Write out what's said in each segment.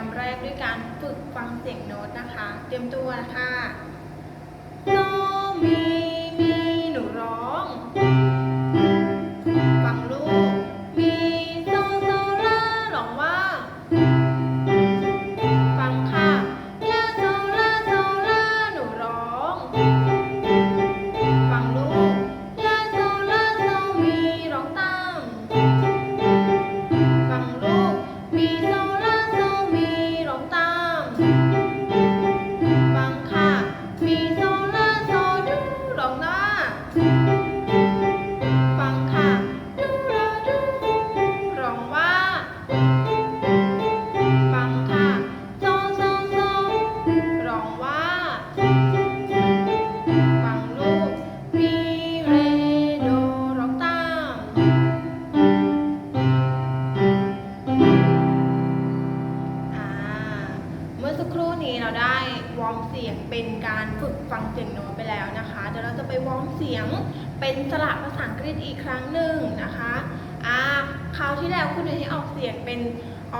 กรรมแรกด้วยการฝึกฟังเสียงโน้ตนะคะ เตรียมตัวนะคะ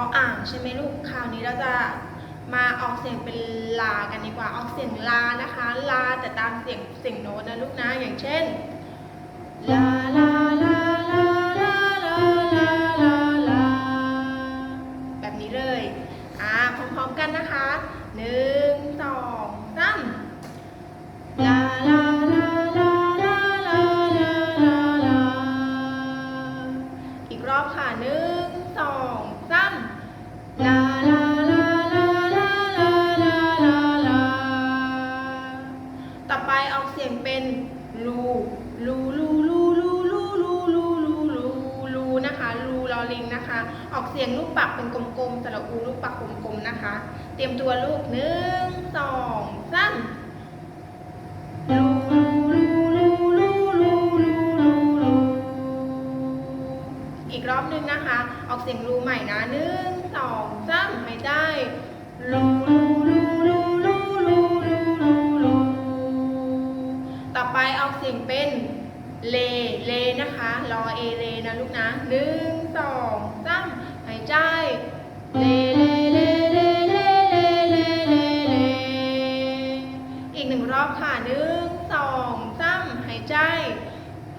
ออ่างใช่ไหมลูก คราวนี้เราจะมาออกเสียงเป็นลากันดีกว่า ออกเสียงลานะคะ ลาแต่ตามเสียงเสียงโน้ตนะลูกนะ อย่างเช่น ลาลาลาลาลาลาลาลาลาแบบนี้เลย อ่า พร้อมๆกันนะคะหนึ่ง ออกเสียงลูกปักเป็นกลมๆสระอูลูกปักกลมๆนะคะ เตรียมตัวลูกหนึ่งสองสามลูลูลูลูลูลูลูลูอีกรอบหนึ่งนะคะ ออกเสียงรูใหม่นะหนึ่งสองสามหายใจลูลูลูลูลูลูลูลูลูต่อไปออกเสียงเป็นเลเลนะคะรอเอเลนะลูกนะหนึ่งสอง ใจเลเลเลเลเลเลเลเลเลอีกหนึ่งรอบค่ะหนึ่งสองสามหายใจ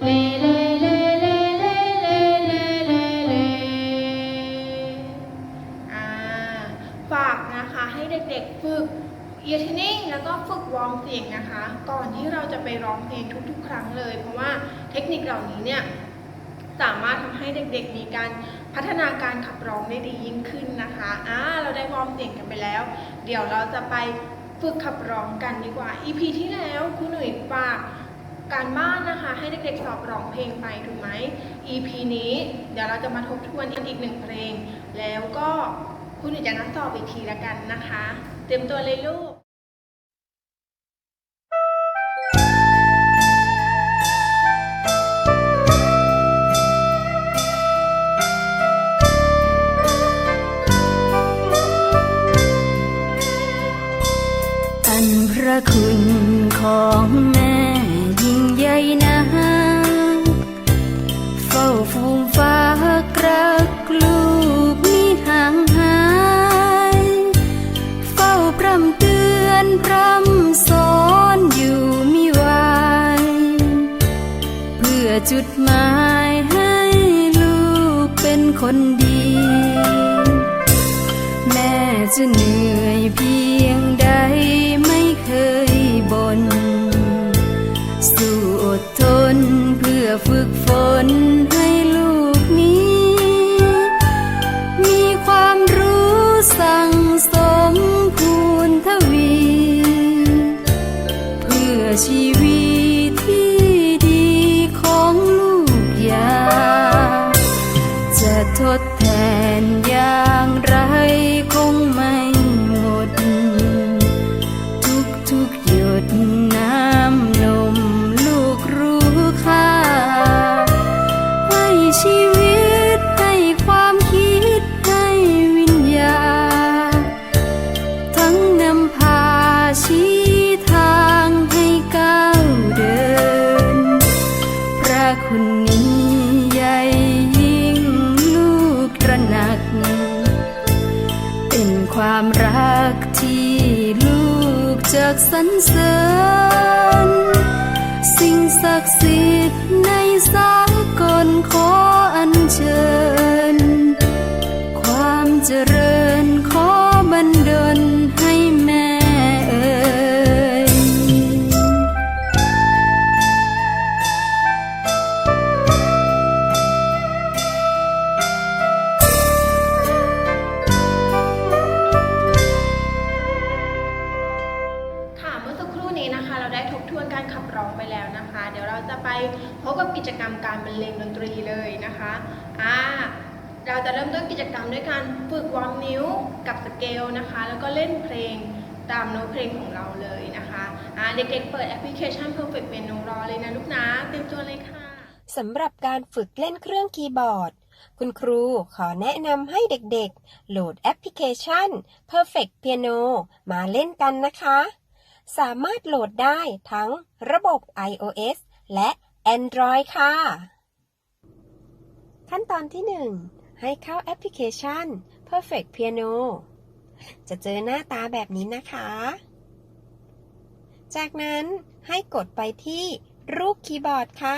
เลเลเลเลเลเลเลเลเลอ่าฝากนะคะให้เด็กๆฝึก ear training แล้วก็ฝึกวอร์มเสียงนะคะ ก่อนที่เราจะไปร้องเพลงทุกๆ ครั้งเลย เพราะว่าเทคนิคเหล่านี้เนี่ยสามารถทำให้เด็กๆมีการ พัฒนาการขับร้องได้ดียิ่งขึ้นนะคะอ่าเราได้วอร์มเสียงกันไปแล้ว เดี๋ยวเราจะไปฝึกขับร้องกันดีกว่า EP ที่แล้วคุณหนุ่ยฝากการบ้านนะคะให้เด็กๆสอบร้องเพลงไปถูกไหม EP นี้เดี๋ยวเราจะมาทบทวนอีกหนึ่งเพลง แล้วก็คุณหนุ่ยจะนัดสอบอีกทีละกันนะคะ เตรียมตัวเลยลูก จุดหมายให้ลูกเป็นคนดี แม่จะเหนื่อยเพียงใดไม่เคยบน่นสู้อดทนเพื่อฝึกฝน กที่ลูกจากสรรเสริญ สิ่งศักดิ์สิทธิ์ในสากลขออัญเชิญ พบกับกิจกรรมการบรรเลงดนตรีเลยนะคะอ่าเราจะเริ่มต้นกิจกรรมด้วยการฝึกวอร์มนิ้วกับสเกลนะคะ แล้วก็เล่นเพลงตามโน้ตเพลงของเราเลยนะคะอ่าเด็กๆเปิดแอปพลิเคชัน Perfect Piano รอเลยนะลูกนะเตรียมตัวเลยค่ะสำหรับการฝึกเล่นเครื่องคีย์บอร์ด คุณครูขอแนะนำให้เด็กๆ โหลดแอปพลิเคชัน Perfect Piano มาเล่นกันนะคะ สามารถโหลดได้ทั้งระบบ iOS และ Android ค่ะ ขั้นตอนที่ 1 ให้เข้าแอปพลิเคชัน Perfect Piano จะเจอหน้าตาแบบนี้นะคะ จากนั้นให้กดไปที่รูปคีย์บอร์ดค่ะ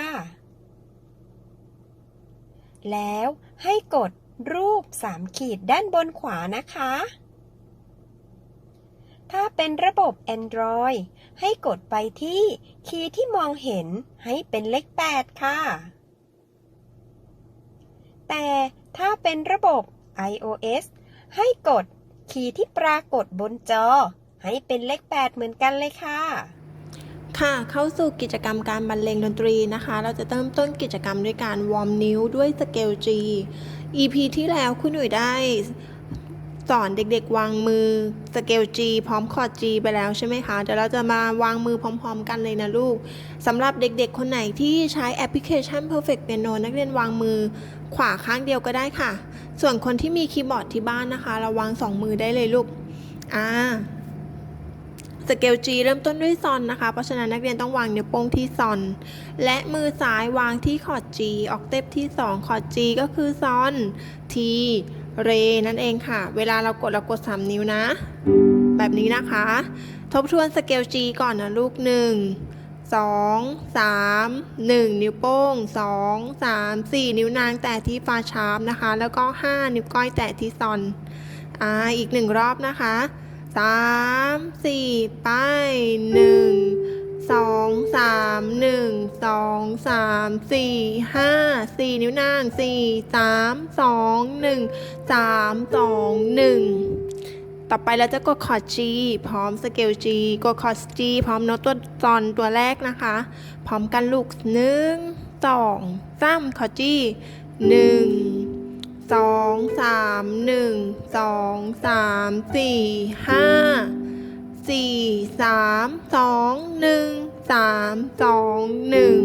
แล้วให้กดรูป3ขีดด้านบนขวานะคะ ถ้าเป็นระบบ Android ให้กดไปที่คีย์ที่มองเห็นให้เป็นเลข 8 ค่ะ แต่ถ้าเป็นระบบ iOS ให้กดคีย์ที่ปรากฏบนจอ ให้เป็นเลข 8 เหมือนกันเลยค่ะ ค่ะ เข้าสู่กิจกรรมการบรรเลงดนตรีนะคะ เราจะเริ่มต้นกิจกรรมด้วยการวอร์มนิ้วด้วยสเกล G EP ที่แล้วคุณหนุ่ยได้ สอนเด็กๆ วางมือสเกล G พร้อมคอร์ด G ไปแล้วใช่ไหมคะเดี๋ยวเราจะมาวางมือพร้อม ๆ กันเลยนะลูกสำหรับเด็กๆ คนไหนที่ใช้แอปพลิเคชัน Perfect Piano นักเรียนวางมือขวาข้างเดียวก็ได้ค่ะ ส่วนคนที่มีคีย์บอร์ดที่บ้านนะคะ เราวางสองมือได้เลยลูกอ่าสเกล G เริ่มต้นด้วยซอนนะคะ เพราะฉะนั้นนักเรียนต้องวางนิ้วโป้งที่ซอน และมือซ้ายวางที่คอร์ด G ออกเทปที่ 2 คอร์ด G ก็คือซอน T เรนั่นเองค่ะ เวลาเรากดเรากด 3 นิ้วนะ แบบนี้นะคะ ทบทวนสเกล G ก่อนนะลูก 1 2 3 1 นิ้วโป้ง 2 3 4 นิ้วนางแตะที่ฟาชาร์ปนะคะ แล้วก็ 5 นิ้วก้อยแตะที่ซอนอ่าอีกหนึ่งรอบนะคะสามสี่ไปหนึ่ง สองสามหนึ่งสองสามสี่ห้าสี่นิ้วนางสี่สามสองหนึ่งสามสองหนึ่งต่อไปเราจะกดคอร์ด G พร้อมสเกล G กดคอร์ด G พร้อมโน้ตตัวตอนตัวแรกนะคะ พร้อมกันลูกหนึ่งสองสามคอร์ด G หนึ่งสองสามหนึ่งสองสามสี่ห้า สี่สามสองหนึ่งสามสองหนึ่ง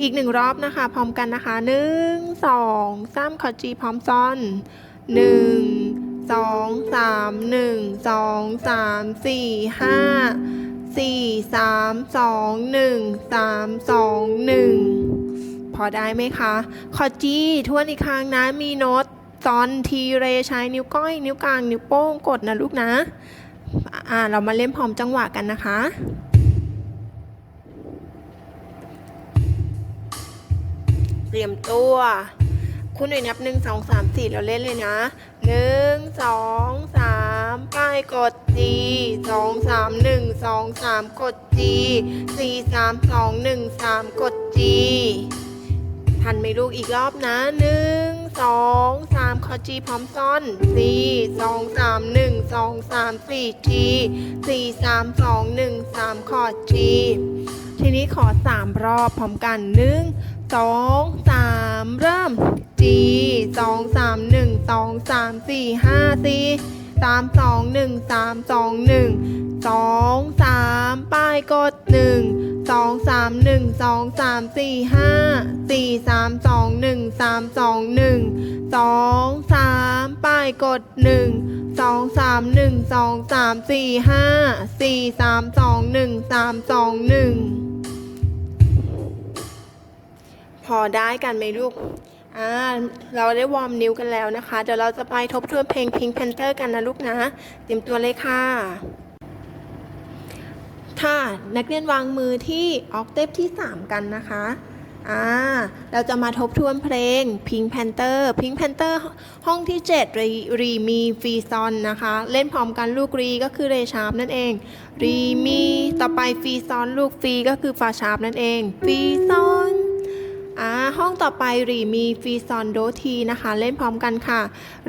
อีกหนึ่งรอบนะคะ พร้อมกันนะคะหนึ่งสองสามขอจีพร้อมซ้อนหนึ่งสองสามหนึ่งสองสามสี่ห้าสี่สามสองหนึ่งสามสองหนึ่งพอได้ไหมคะคอจีทวนอีกครั้งนะมีโน้ตซอนทีเรใช้นิ้วก้อย นิ้วกลาง นิ้วโป้งกดนะลูกนะ อ่าเรามาเล่นพร้อมจังหวะกันนะคะเตรียมตัวคุณหน่วยนับหนึ่งสองสามสี่เราเล่นเลยนะหนึ่งสองสามไปกดจีสองสามหนึ่งสองสามกดจีสี่สามสองหนึ่งสามกดจี ทันไหมลูกอีกรอบนะหนึ่งสองสามคอจีพร้อมซ่อนสี่สองสามหนึ่งสองสามสี่จีสี่สามสองหนึ่งสามคอจีทีนี้ขอสามรอบพร้อมกันหนึ่งสองสามเริ่ม G สองสามหนึ่งสองสามสี่ห้าสี่สามสองหนึ่งสามสองหนึ่งสองสามป้ายกด หนึ่งสองสามหนึ่งสองสามสี่ห้าสี่สามสองหนึ่งสามสองหนึ่งสองสามป้ายกดหนึ่งสองสามหนึ่งสองสามสี่ห้าสี่สามสองหนึ่งสามสองหนึ่งพอได้กันไหมลูกอ่าเราได้วอร์มนิ้วกันแล้วนะคะ เดี๋ยวเราจะไปทบทวนเพลง Pink Panther กันนะลูกนะ เตรียมตัวเลยค่ะ ค่ะนักเรียนวางมือที่ออกเทปที่ 3 กันนะคะอ่าเราจะมาทบทวนเพลง Pink Panther Pink Panther ห้องที่ 7 รีรีมีฟีซอนนะคะ เล่นพร้อมกันลูกรีก็คือเรชาร์ปนั่นเอง รีมีต่อไปฟีซอนลูกฟีก็คือฟาชาร์ปนั่นเอง ฟีซอนอ่าห้องต่อไปรีมีฟีซอนโดทีนะคะ เล่นพร้อมกันค่ะ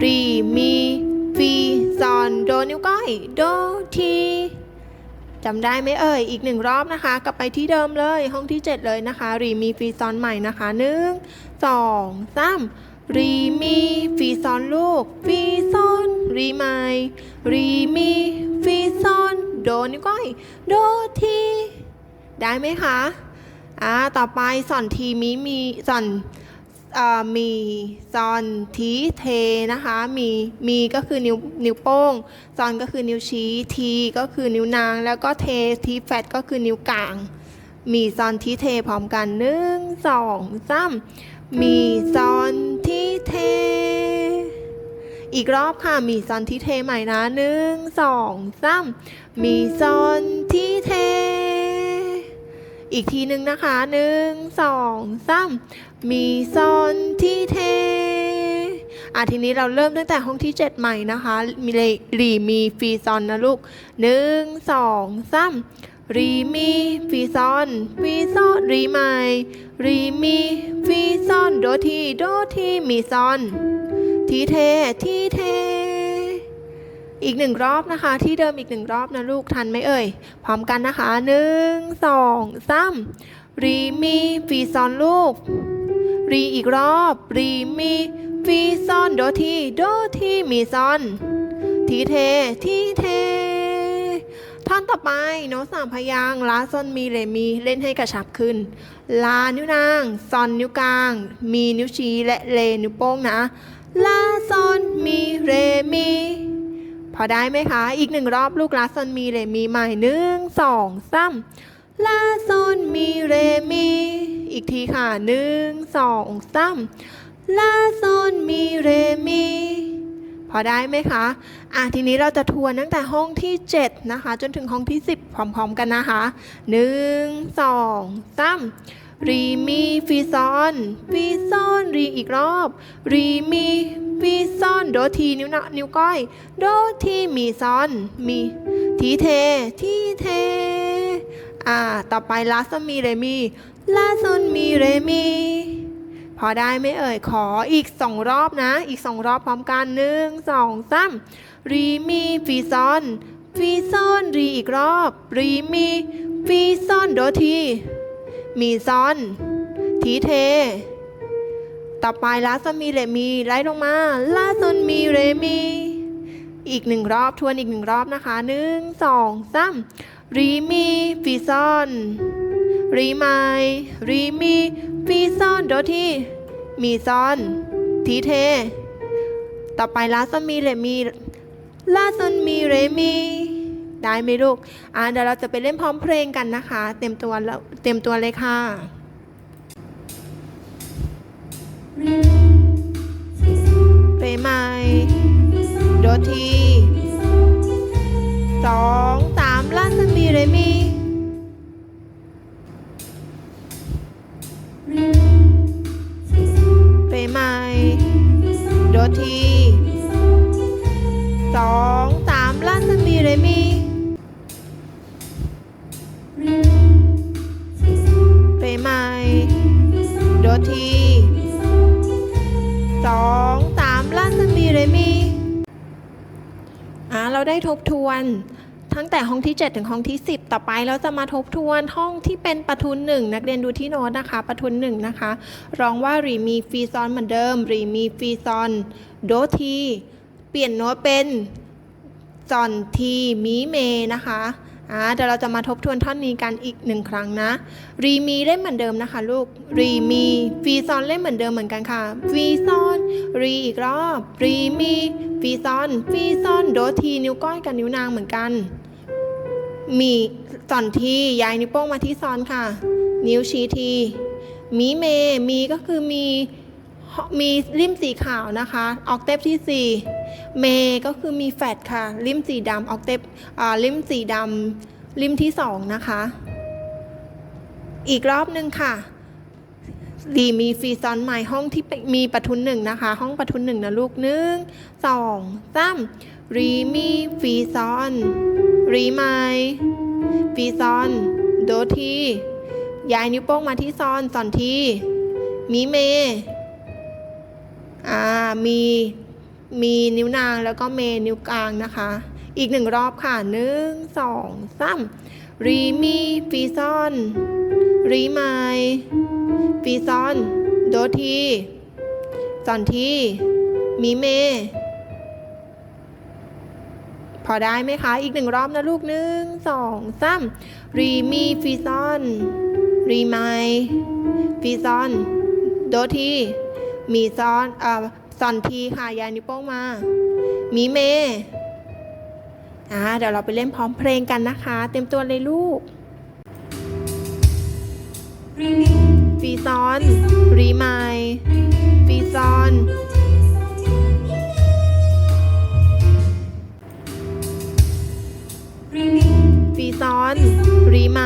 รีมีฟีซอนโดนิ้วก้อยโดที จำได้ไหมเอ่ย อีกหนึ่งรอบนะคะ กลับไปที่เดิมเลย ห้องที่ 7 เลยนะคะ รีมีฟีซอนใหม่นะคะหนึ่งสองสามรีมีฟีซอนลูกฟีซอนรีใหม่รีมีฟีซอนโดนิ้วก้อยโดทีได้ไหมคะอ่าต่อไปสอนทีมีมีสอน มีซอนทีเทนะคะมีมีก็คือนิ้วนิ้วโป้งซอนก็คือนิ้วชี้ทีก็คือนิ้วนาง แล้วก็เททีแฟตก็คือนิ้วกลาง มีซอนทีเทพร้อมกันหนึ่งสองสามมีซอนทีเท อีกรอบค่ะมีซอนทีเทใหม่นะหนึ่งสองสามมีซอนทีเท อีกทีหนึ่งนะคะหนึ่งสองสามมีซอนที่เทอะทีนี้เราเริ่มตั้งแต่ห้องที่ 7 ใหม่นะคะ มีเลรีมีฟีซอนนะลูกหนึ่งสองสามรีมีฟีซอนฟีซอนรีใหม่รีมีฟีซอนโดทีโดทีมีซอนทีเททีเท อีกหนึ่งรอบนะคะ ที่เดิมอีกหนึ่งรอบนะลูกทันไหมเอ่ย พร้อมกันนะคะหนึ่งสองสามรีมีฟีซอนลูกรีอีกรอบรีมีฟีซอนโดทีโดทีมีซอน ทีเท ทีเท ท่อนต่อไปโน้ตสามพยางลาซอนมีเรมีเล่นให้กระชับขึ้น ลานิ้วนาง ซอนนิ้วกลาง มีนิ้วชี้และเลนิ้วโป้งนะ ลาซอนมีเรมี พอได้ไหมคะ อีกหนึ่งรอบลูกลาซอนมีเรมีใหม่หนึ่งสองสามลาซอนมีเรมี อีกทีค่ะหนึ่งสองสามลาซอนมีเรมีพอได้ไหมคะอะทีนี้เราจะทวนตั้งแต่ห้องที่ 7 นะคะ จนถึงห้องที่ 10 พร้อมๆกันนะคะหนึ่งสอง รีมีฟีซอนฟีซอนรีอีกรอบ รีมีฟีซอนโดทีนิ้วนะนิ้วก้อย โดทีมีซอน มีทีเท ทีเท อ่า ต่อไปลาซอนมีเรมีลาซอนมีเรมีพอได้ไหมเอ่ยขออีกสองรอบนะ อีกสองรอบพร้อมกันหนึ่งสองสามรีมีฟีซอนฟีซอนรีอีกรอบ รีมีฟีซอนโดที มีซอน ทีเท ต่อไปลาซอนมีเรมีไล่ลงมาลาซอนมีเรมี อีกหนึ่งรอบทวนอีกหนึ่งรอบนะคะหนึ่งสองสามรีมีฟีซอนรีไมรีมีฟีซอนโดทีมีซอนทีเท ต่อไปลาซอนมีเรมีลาซอนมีเรมี ได้ไหมลูก อ่าเดี๋ยวเราจะไปเล่นพร้อมเพลงกันนะคะ เต็มตัวแล้วเต็มตัวเลยค่ะเรไมโดทีสองสามลาซอนมีเรมีเรไมโดทีสองสามลาซอนมีเรมี เรไมโดทีสองสามลาซอนมีเรมีอ่าเราได้ทบทวนตั้งแต่ห้องที่ 7 ถึงห้องที่ 10 ต่อไปเราจะมาทบทวนห้องที่เป็นปทุนหนึ่งนักเรียนดูที่โน้ตนะคะปทุนหนึ่งนะคะร้องว่ารีมีฟีซอนเหมือนเดิมรีมีฟีซอนโดทีเปลี่ยนโน้ตเป็นซอนทีมีเมนะคะ อ่าเดี๋ยวเราจะมาทบทวนท่อนนี้กันอีกหนึ่งครั้งนะรีมีเล่นเหมือนเดิมนะคะลูกรีมีฟีซอนเล่นเหมือนเดิมเหมือนกันค่ะฟีซอนรีอีกรอบรีมีฟีซอนฟีซอนโดทีนิ้วก้อยกับนิ้วนางเหมือนกัน มีซอนทีย้ายนิ้วโป้งมาที่ซอนค่ะ นิ้วชี้ทีมีเมมีก็คือมีมีริมสีขาวนะคะ ออกเทปที่4 เมก็คือมีแฟดค่ะ ริมสีดำออกเทปอ่าริมสีดำริมที่2นะคะ อีกรอบหนึ่งค่ะรีมีฟรีซอนใหม่ห้องที่มีปะทุนหนึ่งนะคะ ห้องปะทุนหนึ่งนะลูกหนึ่งสองสามรีมีฟรีซอนรีไมฟรีซอนโดทีย้ายนิ้วโป้งมาที่ซอนซอนทีมีเมอ่ามี มีนิ้วนางแล้วก็เมนิ้วกลางนะคะ อีกหนึ่งรอบค่ะหนึ่งสองสามรีมีฟีซอนรีไมฟีซอนโดทีซอนทีมีเม พอได้ไหมคะ อีกหนึ่งรอบนะลูกหนึ่งสองสามรีมีฟีซอนรีไมฟีซอนโดทีมีซอนเอ่อ ซอนทีค่ะยายนิ้วโป้งมามีเมอ่าเดี๋ยวเราไปเล่นพร้อมเพลงกันนะคะ เต็มตัวเลยลูกฟีซอนรีไมฟีซอนฟีซอนรีไม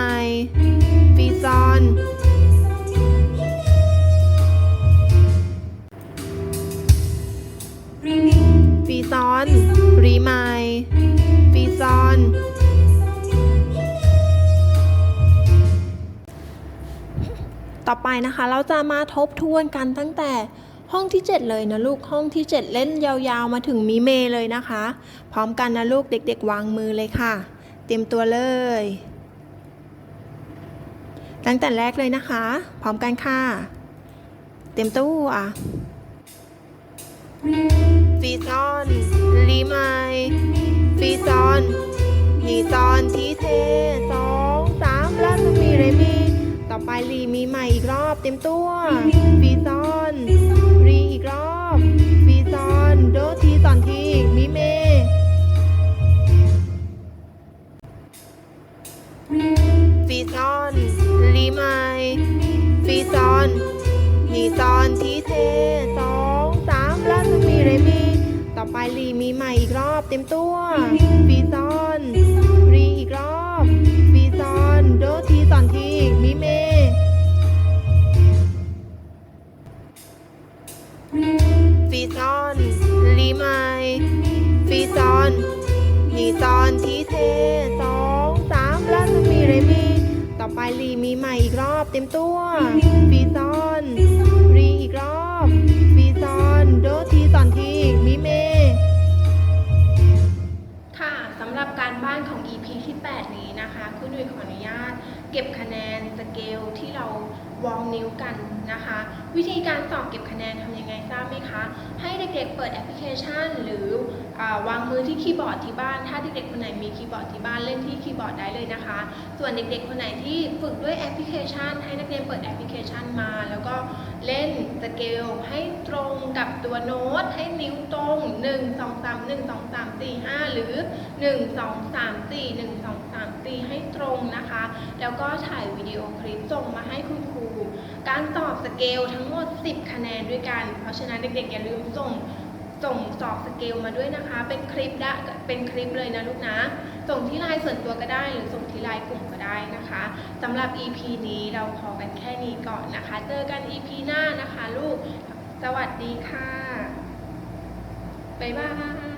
ฟีซอน ไมฟีซอน ต่อไปนะคะเราจะมาทบทวนกันตั้งแต่ห้องที่ 7 เลยนะลูกห้องที่ 7 เล่นยาวๆมาถึงมีเมเลยนะคะ พร้อมกันนะลูกเด็กๆ วางมือเลยค่ะ เตรียมตัวเลย ตั้งแต่แรกเลยนะคะ พร้อมกันค่ะ เตรียมตัว ฟีซอนรีไมฟีซอนมีซอนทีเทสองสามแล้วจะมีเรมี ต่อไปรีมีใหม่อีกรอบเต็มตัวฟีซอนรีอีกรอบ ต่อไปรีมีใหม่อีกรอบเต็มตัวฟีซอนรีอีกรอบฟีซอนโดทีสอนทีมีเมฟีซอนรีไมฟีซอนมีซอนทีเทสองสามแล้วจะมีเรมีต่อไปรีมีใหม่อีกรอบเต็มตัวฟีซอน คุณดุยขออนุญาต เก็บคะแนนสเกลที่เราวองนิ้วกันนะคะ วิธีการสอบเก็บคะแนนทำยังไงทราบไหมคะ ให้เด็กๆเปิดแอปพลิเคชัน หรืออวางมือที่คีย์บอร์ดที่บ้าน ถ้าเด็กๆคนไหนมีคีย์บอร์ดที่บ้านเล่นที่คีย์บอร์ดได้เลยนะคะ ส่วนเด็กๆคนไหนที่ฝึกด้วยแอปพลิเคชัน ให้นักเรียนเปิดแอปพลิเคชันมา แล้วก็เล่นสเกลให้ตรงกับตัวโน้ตให้นิ้วตรง 1 2 3 1 2 3 4 5หรือ1 2 3 4 1 2 3 4ให้ตรงนะคะ แล้วก็ถ่ายวิดีโอคลิปส่งมาให้คุณครู การตอบสเกลทั้งหมด 10 คะแนนด้วยกัน เพราะฉะนั้นเด็กๆอย่าลืมส่งส่งสอบสเกลมาด้วยนะคะ เป็นคลิปได้เป็นคลิปเลยนะลูกนะ ส่งที่ไลน์ส่วนตัวก็ได้หรือส่งที่ไลน์กลุ่มก็ได้นะคะสำหรับ EP นี้เราขอกันแค่นี้ก่อนนะคะ เจอกัน EP หน้านะคะ ลูก สวัสดีค่ะ บ๊ายบาย